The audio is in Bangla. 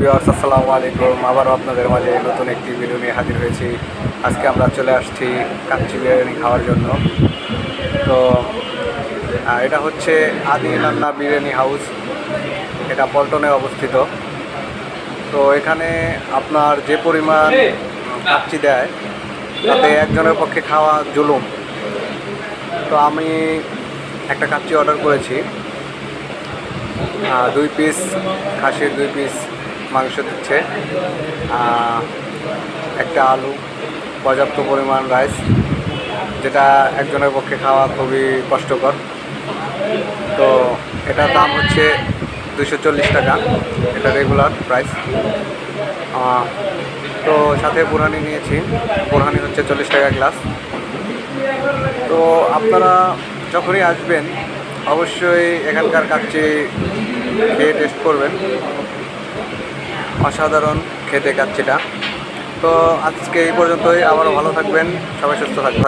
ভিউয়ার্স আসসালামু আলাইকুম। আবারও আপনাদের মাঝে নতুন একটি ভিডিও নিয়ে হাজির হয়েছি। আজকে আমরা চলে আসছি কাচ্চি বিরিয়ানি খাওয়ার জন্য। তো এটা হচ্ছে আদি নান্না বিরিয়ানি হাউস। এটা পল্টনে অবস্থিত। তো, এখানে আপনার যে পরিমাণ কাচ্চি দেয়, তাতে একজনের পক্ষে খাওয়া জুলুম। তো, আমি একটা কাচ্চি অর্ডার করেছি। দুই পিস খাসির দুই পিস মাংস দিচ্ছে। একটা আলু, পর্যাপ্ত পরিমাণ রাইস যেটা একজনের পক্ষে খাওয়া খুবই কষ্টকর। তো এটার দাম হচ্ছে দুশো চল্লিশ টাকা, এটা রেগুলার প্রাইস তো সাথে বুরহানি নিয়েছি বুরহানি হচ্ছে চল্লিশ টাকা গ্লাস তো আপনারা যখনই আসবেন, অবশ্যই এখানকার কাচ্চি খেয়ে টেস্ট করবেন। অসাধারণ খেতে কাচ্ছিটা তো আজকে এই পর্যন্তই আবারও ভালো থাকবেন সবাই সুস্থ থাকবেন।